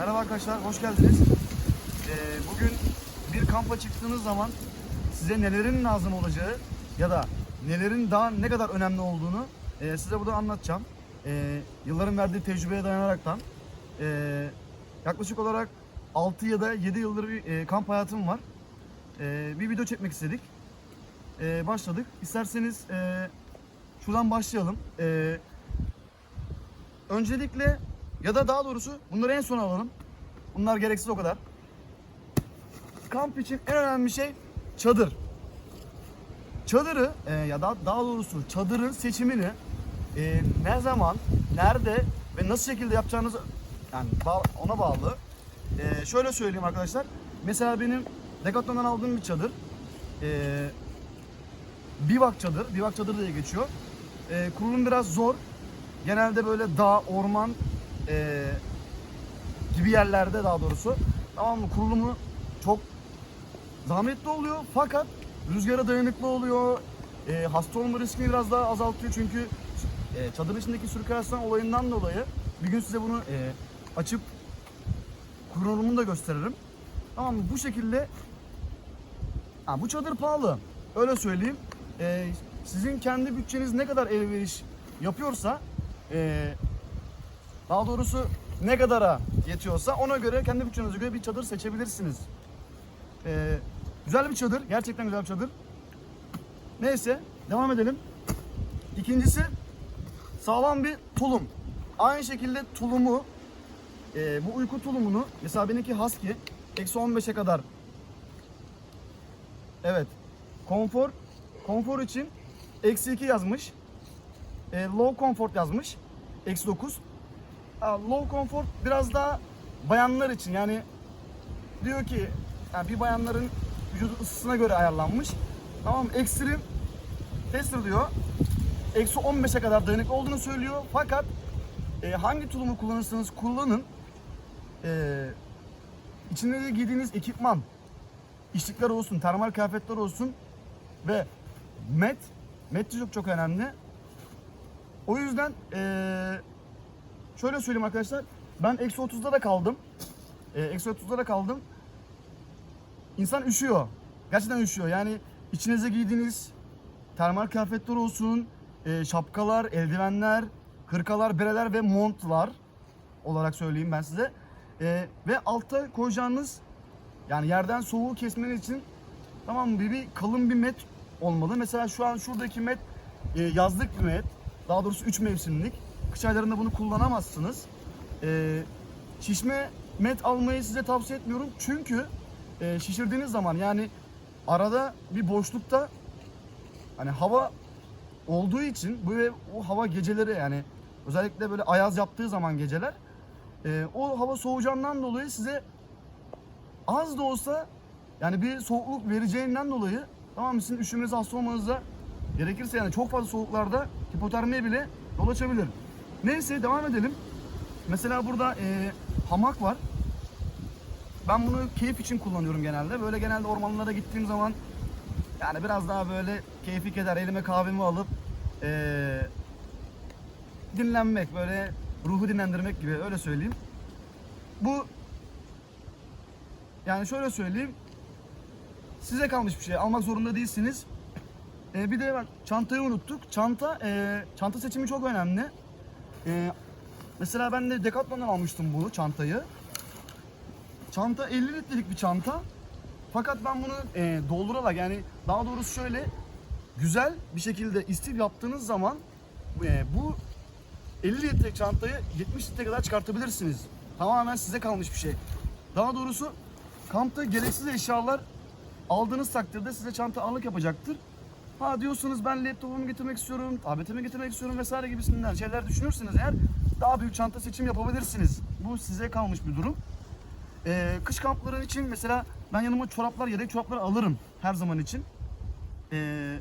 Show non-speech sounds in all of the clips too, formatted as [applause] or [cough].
Merhaba arkadaşlar, hoş geldiniz. Ee, bugün bir kampa çıktığınız zaman size nelerin lazım olacağı ya da nelerin daha ne kadar önemli olduğunu e, size burada anlatacağım. E, yılların verdiği tecrübeye dayanaraktan e, yaklaşık olarak 6 ya da 7 yıldır bir e, kamp hayatım var. E, bir video çekmek istedik. E, başladık. İsterseniz e, şuradan başlayalım. E, öncelikle ya da daha doğrusu bunları en sona alalım. Bunlar gereksiz o kadar. Kamp için en önemli şey çadır. Çadırı e, ya da daha doğrusu çadırın seçimini e, ne zaman, nerede ve nasıl şekilde yapacağınız yani ona bağlı. E, şöyle söyleyeyim arkadaşlar. Mesela benim Decathlon'dan aldığım bir çadır. E, bivak çadır, bivak çadır diye geçiyor. E, kurulum biraz zor. Genelde böyle dağ, orman e, gibi yerlerde daha doğrusu. Tamam mı? Kurulumu çok zahmetli oluyor fakat rüzgara dayanıklı oluyor. E, hasta olma riskini biraz daha azaltıyor çünkü e, çadırın içindeki sirkülasyon olayından dolayı bir gün size bunu e, açıp kurulumunu da gösteririm. Tamam mı? Bu şekilde ha, bu çadır pahalı. Öyle söyleyeyim. E, sizin kendi bütçeniz ne kadar elverişli yapıyorsa e, daha doğrusu ne kadara yetiyorsa ona göre kendi bütçenize göre bir çadır seçebilirsiniz. E, güzel bir çadır. Gerçekten güzel bir çadır. Neyse devam edelim. İkincisi sağlam bir tulum. Aynı şekilde tulumu e, bu uyku tulumunu mesela benimki husky eksi 15'e kadar evet konfor konfor için eksi 2 yazmış e, low comfort yazmış. Eksi 9. Low comfort biraz daha bayanlar için yani diyor ki yani bir bayanların vücut ısısına göre ayarlanmış. Tamam? Extreme tester diyor. Eksi 15'e kadar dayanıklı olduğunu söylüyor. Fakat e, hangi tulumu kullanırsanız kullanın e, içinde de giydiğiniz ekipman içlikler olsun, termal kıyafetler olsun ve met met çok çok önemli. O yüzden eee, şöyle söyleyeyim arkadaşlar. Ben eksi 30'da da kaldım. Eee, Eksi 30'da da kaldım. İnsan üşüyor. Gerçekten üşüyor. Yani içinize giydiğiniz termal kıyafetler olsun, eee, şapkalar, eldivenler, hırkalar, bereler ve montlar olarak söyleyeyim ben size. Eee, ve altta koyacağınız yani yerden soğuğu kesmeniz için tamam mı bir, bir kalın bir met olmalı. Mesela şu an şuradaki met e, yazlık bir met. Daha doğrusu 3 mevsimlik. Kış aylarında bunu kullanamazsınız. E, şişme met almayı size tavsiye etmiyorum. Çünkü e, şişirdiğiniz zaman yani arada bir boşlukta hani hava olduğu için bu ve o hava geceleri yani özellikle böyle ayaz yaptığı zaman geceler e, o hava soğuyacağından dolayı size az da olsa yani bir soğukluk vereceğinden dolayı tamam mı sizin üşümeniz hasta olmanıza gerekirse yani çok fazla soğuklarda hipotermiye bile yol açabilir. Neyse devam edelim. Mesela burada e, hamak var. Ben bunu keyif için kullanıyorum genelde. Böyle genelde ormanlara gittiğim zaman yani biraz daha böyle keyfi keder elime kahvemi alıp e, dinlenmek böyle ruhu dinlendirmek gibi öyle söyleyeyim. Bu yani şöyle söyleyeyim. Size kalmış bir şey. Almak zorunda değilsiniz. Ee, bir de bak çantayı unuttuk. Çanta e, çanta seçimi çok önemli. Ee, mesela ben de Decathlon'dan almıştım bu çantayı. Çanta 50 litrelik bir çanta. Fakat ben bunu e, doldurarak yani daha doğrusu şöyle güzel bir şekilde istif yaptığınız zaman e, bu 50 litrelik çantayı 70 litre kadar çıkartabilirsiniz. Tamamen size kalmış bir şey. Daha doğrusu kampta gereksiz eşyalar aldığınız takdirde size çanta ağırlık yapacaktır. Ha diyorsunuz ben laptopumu getirmek istiyorum, tabletimi getirmek istiyorum vesaire gibisinden şeyler düşünürseniz eğer daha büyük çanta seçim yapabilirsiniz. Bu size kalmış bir durum. Ee, kış kampları için mesela ben yanıma çoraplar, yedek çoraplar alırım her zaman için. Ee,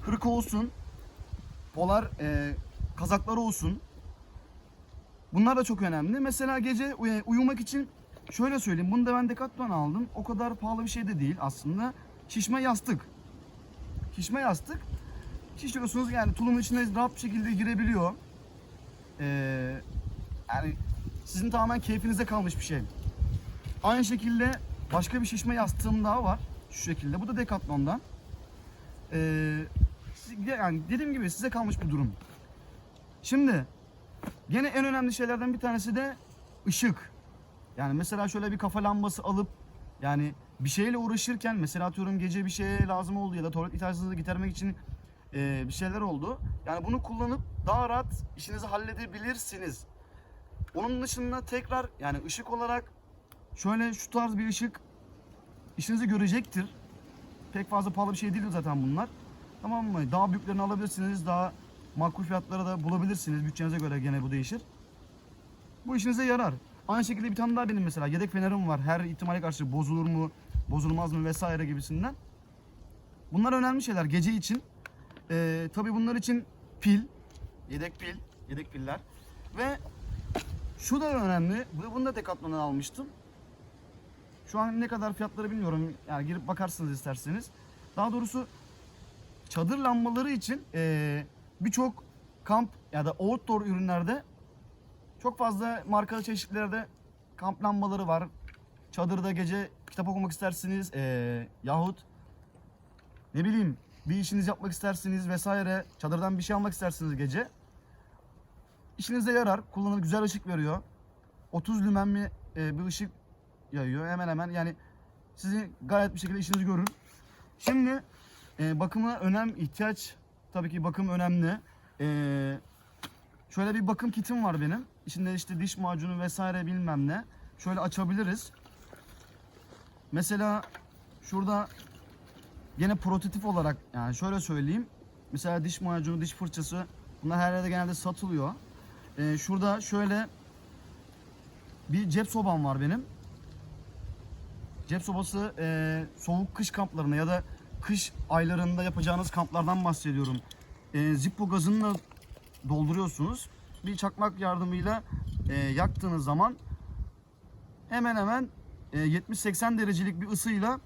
hırka olsun, polar e, kazakları olsun. Bunlar da çok önemli. Mesela gece uy- uyumak için şöyle söyleyeyim. Bunu da ben Decathlon aldım. O kadar pahalı bir şey de değil aslında. Şişme yastık. Şişme yastık. Şişiriyorsunuz yani tulumun içine rahat bir şekilde girebiliyor. Ee, yani Sizin tamamen keyfinize kalmış bir şey. Aynı şekilde başka bir şişme yastığım daha var. Şu şekilde. Bu da Decathlon'dan. Ee, yani dediğim gibi size kalmış bir durum. Şimdi gene en önemli şeylerden bir tanesi de ışık. Yani mesela şöyle bir kafa lambası alıp yani bir şeyle uğraşırken mesela atıyorum gece bir şeye lazım oldu ya da tuvalet ihtiyacınızı gidermek için e, bir şeyler oldu. Yani bunu kullanıp daha rahat işinizi halledebilirsiniz. Onun dışında tekrar yani ışık olarak şöyle şu tarz bir ışık işinizi görecektir. Pek fazla pahalı bir şey değil zaten bunlar. Tamam mı? Daha büyüklerini alabilirsiniz. Daha makul fiyatlara da bulabilirsiniz. Bütçenize göre gene bu değişir. Bu işinize yarar. Aynı şekilde bir tane daha benim mesela yedek fenerim var. Her ihtimale karşı bozulur mu, bozulmaz mı vesaire gibisinden. Bunlar önemli şeyler gece için. Ee, tabii bunlar için pil, yedek pil, yedek piller ve şu da önemli. Bu- Bunu da Decathlon'dan almıştım. Şu an ne kadar fiyatları bilmiyorum. Yani girip bakarsınız isterseniz. Daha doğrusu çadır lambaları için eee, birçok kamp ya da outdoor ürünlerde çok fazla markalı çeşitlerde kamp lambaları var. Çadırda gece kitap okumak istersiniz eee, yahut ne bileyim bir işiniz yapmak istersiniz vesaire çadırdan bir şey almak istersiniz gece. İşinize yarar. Kullanılır güzel ışık veriyor. 30 lümen mi e, bir ışık yayıyor hemen hemen yani sizi gayet bir şekilde işinizi görür. Şimdi e, bakıma önem ihtiyaç tabii ki bakım önemli. E, şöyle bir bakım kitim var benim. İçinde işte diş macunu vesaire bilmem ne. Şöyle açabiliriz. Mesela şurada Yine prototip olarak yani şöyle söyleyeyim. Mesela diş macunu, diş fırçası bunlar her yerde genelde satılıyor. Ee, şurada şöyle bir cep sobam var benim. Cep sobası e, soğuk kış kamplarında ya da kış aylarında yapacağınız kamplardan bahsediyorum. E, Zippo gazını da dolduruyorsunuz. Bir çakmak yardımıyla e, yaktığınız zaman hemen hemen e, 70-80 derecelik bir ısıyla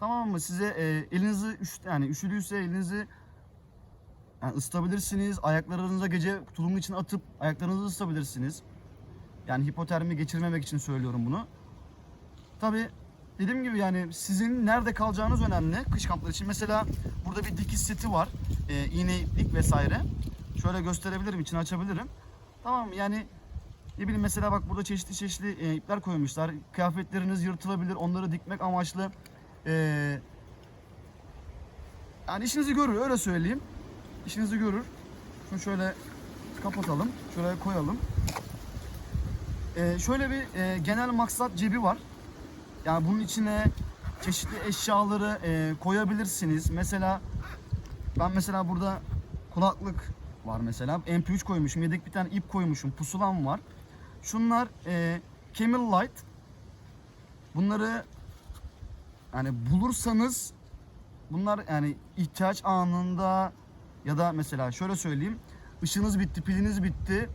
Tamam mı? Size e, elinizi üş, yani üşüdüyse elinizi yani ısıtabilirsiniz. Ayaklarınıza gece tulumun içine atıp ayaklarınızı ısıtabilirsiniz. Yani hipotermi geçirmemek için söylüyorum bunu. Tabi dediğim gibi yani sizin nerede kalacağınız önemli kış kampları için. Mesela burada bir dikiş seti var. E, iğne iplik vesaire. Şöyle gösterebilirim, içini açabilirim. Tamam? Yani ne bileyim mesela bak burada çeşitli çeşitli e, ipler koymuşlar. Kıyafetleriniz yırtılabilir. Onları dikmek amaçlı ee, yani işinizi görür öyle söyleyeyim. İşinizi görür. Şunu şöyle kapatalım. Şuraya koyalım. Ee, şöyle bir e, genel maksat cebi var. Yani bunun içine çeşitli eşyaları e, koyabilirsiniz. Mesela ben mesela burada kulaklık var mesela. MP3 koymuşum. Yedek bir tane ip koymuşum. Pusulam var. Şunlar e, Camel Light. Bunları yani bulursanız bunlar yani ihtiyaç anında ya da mesela şöyle söyleyeyim ışığınız bitti piliniz bitti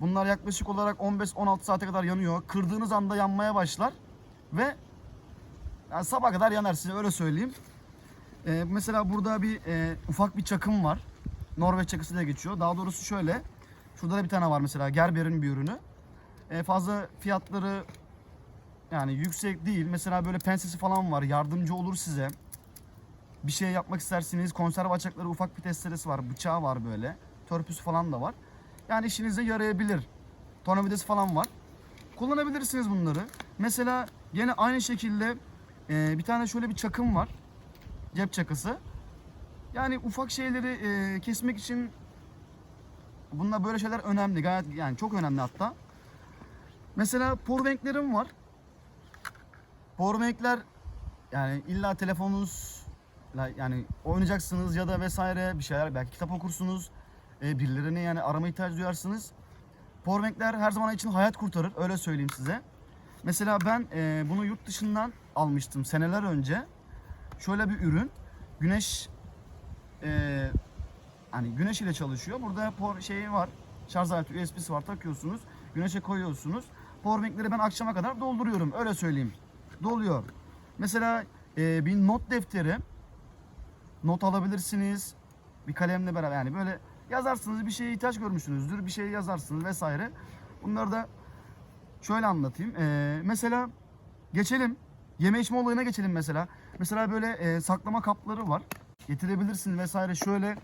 bunlar yaklaşık olarak 15-16 saate kadar yanıyor kırdığınız anda yanmaya başlar ve yani sabah kadar yanar size öyle söyleyeyim Ee, mesela burada bir e, ufak bir çakım var Norveç çakısı diye geçiyor daha doğrusu şöyle şurada da bir tane var mesela Gerber'in bir ürünü Ee, fazla fiyatları yani yüksek değil. Mesela böyle pensesi falan var. Yardımcı olur size. Bir şey yapmak isterseniz konserve açacakları ufak bir testeresi var. Bıçağı var böyle. Törpüsü falan da var. Yani işinize yarayabilir. Tornavidası falan var. Kullanabilirsiniz bunları. Mesela yine aynı şekilde e, bir tane şöyle bir çakım var. Cep çakısı. Yani ufak şeyleri e, kesmek için bunlar böyle şeyler önemli. Gayet yani çok önemli hatta. Mesela powerbanklerim var. Powerbank'ler yani illa telefonunuz yani oynayacaksınız ya da vesaire bir şeyler belki kitap okursunuz. E, birilerini yani arama ihtiyacı duyarsınız. Powerbank'ler her zaman için hayat kurtarır öyle söyleyeyim size. Mesela ben e, bunu yurt dışından almıştım seneler önce. Şöyle bir ürün. Güneş e, hani güneş ile çalışıyor. Burada por şeyi var. Şarj aleti USB'si var takıyorsunuz. Güneşe koyuyorsunuz. Powerbank'leri ben akşama kadar dolduruyorum öyle söyleyeyim doluyor. Mesela e, bir not defteri not alabilirsiniz. Bir kalemle beraber yani böyle yazarsınız bir şeye ihtiyaç görmüşsünüzdür. Bir şey yazarsınız vesaire. Bunları da Şöyle anlatayım. Ee, mesela geçelim. Yeme içme olayına geçelim mesela. Mesela böyle e, saklama kapları var. Getirebilirsin vesaire. Şöyle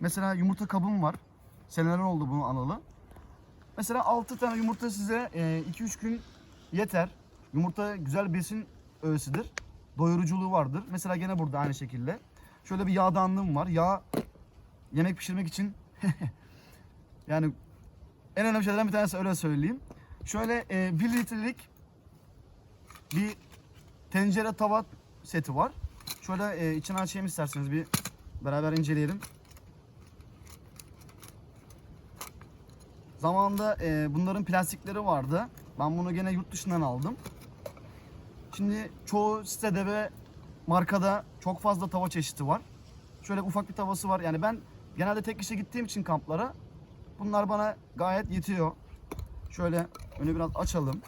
mesela yumurta kabım var. Seneler oldu bunu alalı. Mesela 6 tane yumurta size 2-3 gün yeter. Yumurta güzel besin öğesidir. Doyuruculuğu vardır. Mesela gene burada aynı şekilde. Şöyle bir yağdanlığım var. Yağ yemek pişirmek için [laughs] yani en önemli şeylerden bir tanesi öyle söyleyeyim. Şöyle e, 1 litrelik bir tencere tava seti var. Şöyle e, içini açayım isterseniz bir beraber inceleyelim. Zamanında e, bunların plastikleri vardı. Ben bunu gene yurt dışından aldım. Şimdi çoğu sitede ve markada çok fazla tava çeşidi var. Şöyle ufak bir tavası var. Yani ben genelde tek kişi gittiğim için kamplara bunlar bana gayet yetiyor. Şöyle önü biraz açalım.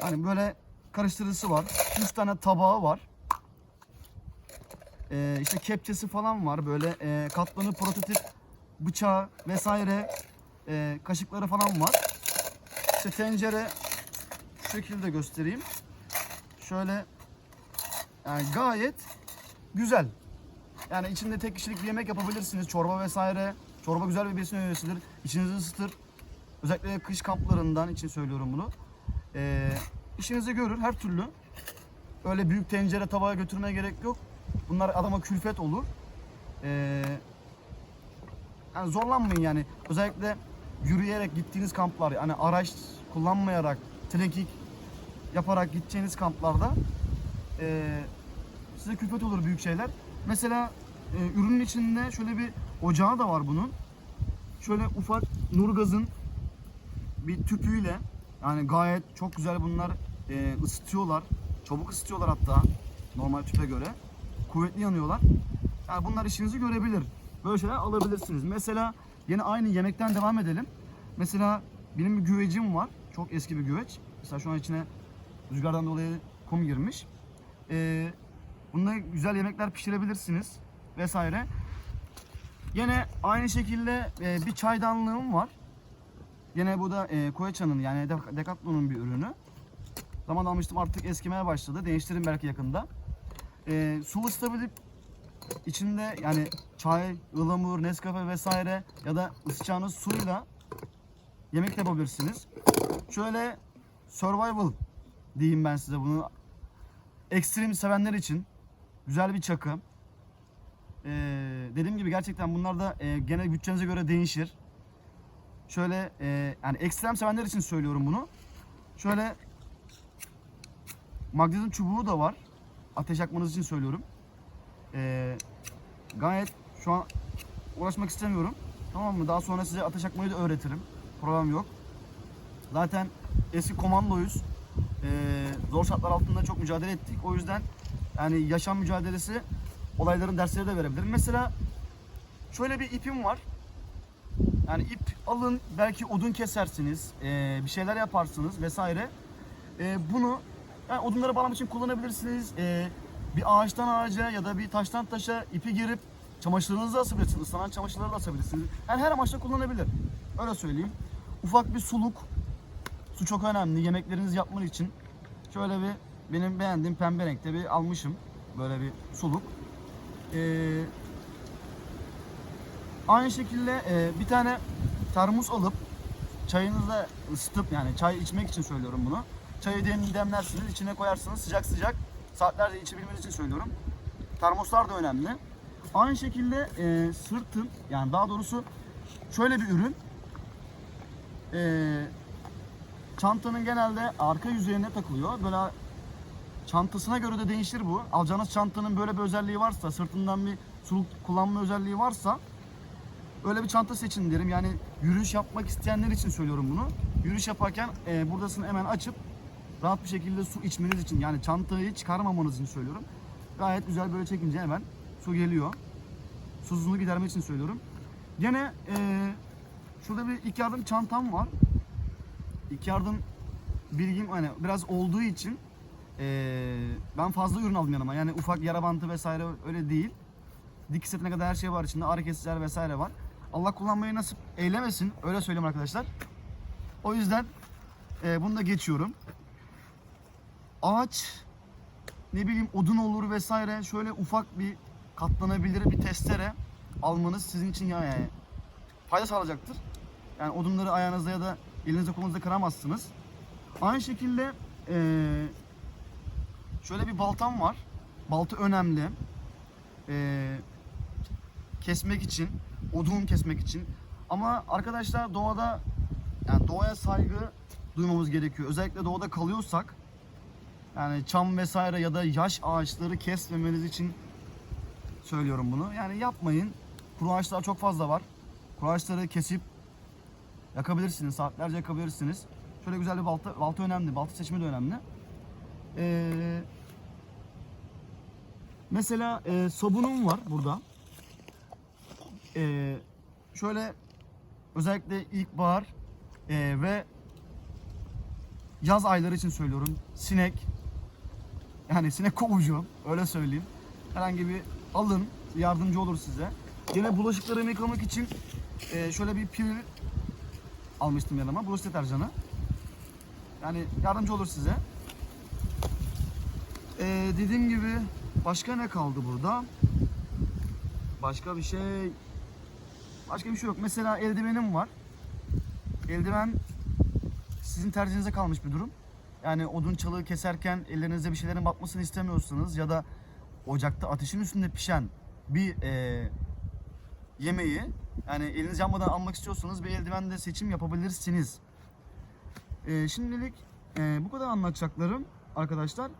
Yani böyle karıştırıcısı var. 3 tane tabağı var. Ee, işte kepçesi falan var. Böyle e, katlanır prototip bıçağı vesaire e, kaşıkları falan var. İşte tencere şu şekilde göstereyim. Şöyle yani gayet güzel. Yani içinde tek kişilik bir yemek yapabilirsiniz. Çorba vesaire. Çorba güzel bir besin öğesidir. İçinizi ısıtır. Özellikle kış kamplarından için söylüyorum bunu. Ee, işinizi görür her türlü. Öyle büyük tencere tabağa götürmeye gerek yok. Bunlar adama külfet olur. Ee, yani zorlanmayın yani. Özellikle yürüyerek gittiğiniz kamplar yani araç kullanmayarak trekking yaparak gideceğiniz kamplarda ee, size külfet olur büyük şeyler. Mesela e, ürünün içinde şöyle bir ocağı da var bunun. Şöyle ufak Nurgaz'ın bir tüpüyle yani gayet çok güzel bunlar e, ısıtıyorlar. Çabuk ısıtıyorlar hatta normal tüpe göre. Kuvvetli yanıyorlar. Yani bunlar işinizi görebilir. Böyle şeyler alabilirsiniz. Mesela yine aynı yemekten devam edelim. Mesela benim bir güvecim var. Çok eski bir güveç. Mesela şu an içine rüzgardan dolayı kum girmiş. Ee, bununla güzel yemekler pişirebilirsiniz vesaire. Yine aynı şekilde e, bir çaydanlığım var. Yine bu da e, Koyaça'nın yani Decathlon'un bir ürünü. Zaman almıştım artık eskimeye başladı. Değiştiririm belki yakında. E, su ısıtabilip içinde yani çay, ılamur, Nescafe vesaire ya da ısıtacağınız suyla yemek de yapabilirsiniz. Şöyle survival diyeyim ben size bunu. Ekstrem sevenler için güzel bir çakı. Ee, dediğim gibi gerçekten bunlar da e, gene bütçenize göre değişir. Şöyle e, yani ekstrem sevenler için söylüyorum bunu. Şöyle magnezyum çubuğu da var. Ateş yakmanız için söylüyorum. Ee, gayet şu an uğraşmak istemiyorum. Tamam mı? Daha sonra size ateş yakmayı da öğretirim. Problem yok. Zaten eski komandoyuz. Ee, zor şartlar altında çok mücadele ettik. O yüzden yani yaşam mücadelesi olayların dersleri de verebilirim. Mesela şöyle bir ipim var. Yani ip alın belki odun kesersiniz, ee, bir şeyler yaparsınız vesaire. Ee, bunu yani odunları bağlamak için kullanabilirsiniz. Ee, bir ağaçtan ağaca ya da bir taştan taşa ipi girip çamaşırlarınızı asabilirsiniz. Islanan çamaşırları da asabilirsiniz. Yani her amaçla kullanabilir. Öyle söyleyeyim. Ufak bir suluk. Su çok önemli. Yemeklerinizi yapmak için. Şöyle bir benim beğendiğim pembe renkte bir almışım. Böyle bir suluk. Ee, aynı şekilde e, bir tane termos alıp çayınızı ısıtıp yani çay içmek için söylüyorum bunu. Çayı dem- demlersiniz, içine koyarsınız sıcak sıcak saatlerce içebilmeniz için söylüyorum. Termoslar da önemli. Aynı şekilde e, sırtın yani daha doğrusu şöyle bir ürün. E, çantanın genelde arka yüzeyine takılıyor. Böyle çantasına göre de değişir bu. Alacağınız çantanın böyle bir özelliği varsa, sırtından bir suluk kullanma özelliği varsa öyle bir çanta seçin derim. Yani yürüyüş yapmak isteyenler için söylüyorum bunu. Yürüyüş yaparken e, buradasını hemen açıp rahat bir şekilde su içmeniz için yani çantayı çıkarmamanız için söylüyorum. Gayet güzel böyle çekince hemen su geliyor. Susuzluğunu gidermek için söylüyorum. Gene e, şurada bir ilk yardım çantam var. İlk yardım bilgim hani biraz olduğu için e, ben fazla ürün aldım yanıma. Yani ufak yara bantı vesaire öyle değil. Dikiş setine kadar her şey var içinde. Ağrı kesiciler vesaire var. Allah kullanmayı nasip eylemesin. Öyle söyleyeyim arkadaşlar. O yüzden Ee, bunu da geçiyorum. Ağaç ne bileyim odun olur vesaire şöyle ufak bir katlanabilir bir testere almanız sizin için ya yani fayda sağlayacaktır. Yani odunları ayağınızda ya da elinizde kolunuzda kıramazsınız. Aynı şekilde eee, şöyle bir baltam var. Balta önemli. Eee, kesmek için, odun kesmek için. Ama arkadaşlar doğada yani doğaya saygı duymamız gerekiyor. Özellikle doğada kalıyorsak yani çam vesaire ya da yaş ağaçları kesmemeniz için söylüyorum bunu. Yani yapmayın. Kuru ağaçlar çok fazla var. Kuru ağaçları kesip yakabilirsiniz. Saatlerce yakabilirsiniz. Şöyle güzel bir balta, balta önemli. Balta seçimi de önemli. Ee, mesela e, sabunum var burada. Ee, şöyle özellikle ilkbahar e, ve yaz ayları için söylüyorum. Sinek yani sinek kovucu öyle söyleyeyim. Herhangi bir alın yardımcı olur size. Yine bulaşıklarımı yıkamak için e, şöyle bir pil almıştım yanıma. Bulaşık deterjanı. Yani yardımcı olur size. E, dediğim gibi başka ne kaldı burada? Başka bir şey Başka bir şey yok. Mesela eldivenim var. Eldiven sizin tercihinize kalmış bir durum. Yani odun çalığı keserken ellerinize bir şeylerin batmasını istemiyorsanız ya da ocakta ateşin üstünde pişen bir e, yemeği yani eliniz yanmadan almak istiyorsanız bir eldivende seçim yapabilirsiniz. E, şimdilik e, bu kadar anlatacaklarım arkadaşlar.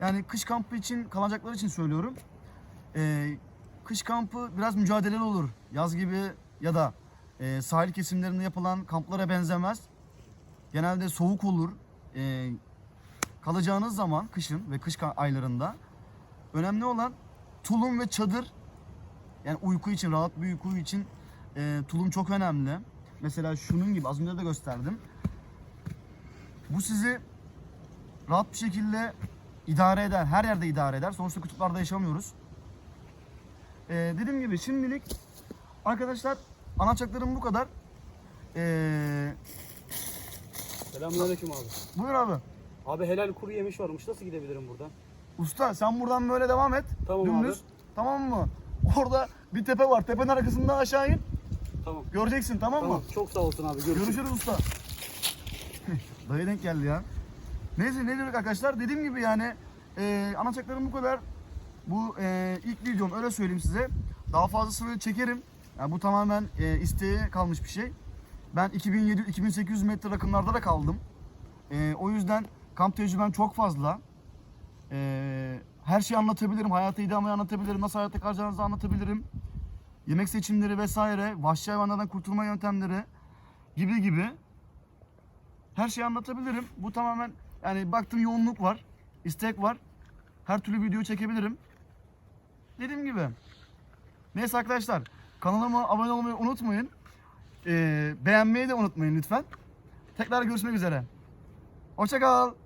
Yani kış kampı için kalacaklar için söylüyorum. E, kış kampı biraz mücadeleli olur. Yaz gibi ya da e, sahil kesimlerinde yapılan kamplara benzemez. Genelde soğuk olur. E, kalacağınız zaman kışın ve kış aylarında önemli olan tulum ve çadır. Yani uyku için, rahat bir uyku için e, tulum çok önemli. Mesela şunun gibi az önce de gösterdim. Bu sizi rahat bir şekilde idare eder. Her yerde idare eder. Sonuçta kutuplarda yaşamıyoruz. E, dediğim gibi şimdilik arkadaşlar anlatacaklarım bu kadar. E, Selamünaleyküm abi. buyur abi. Abi helal kuru yemiş varmış. Nasıl gidebilirim buradan? Usta sen buradan böyle devam et. Tamam dümdüz. Tamam mı? Orada bir tepe var. Tepenin arkasından aşağı in. Tamam. Göreceksin tamam, Tamam. mı? Çok sağ olsun abi. Görüşürüz. Görüşürüz usta. [laughs] Dayı denk geldi ya. Neyse ne diyorduk arkadaşlar? Dediğim gibi yani e, anlatacaklarım bu kadar. Bu e, ilk videom öyle söyleyeyim size. Daha fazlasını çekerim. Yani bu tamamen e, isteğe kalmış bir şey. Ben 2700-2800 metre rakımlarda da kaldım. E, o yüzden kamp tecrübem çok fazla. E, her şeyi anlatabilirim. Hayatı idamı anlatabilirim. Nasıl hayatta kalacağınızı anlatabilirim. Yemek seçimleri vesaire. Vahşi hayvanlardan kurtulma yöntemleri gibi gibi. Her şeyi anlatabilirim. Bu tamamen yani baktım yoğunluk var. istek var. Her türlü video çekebilirim. Dediğim gibi. Neyse arkadaşlar. Kanalıma abone olmayı unutmayın. Ee, beğenmeyi de unutmayın lütfen. Tekrar görüşmek üzere. Hoşçakal.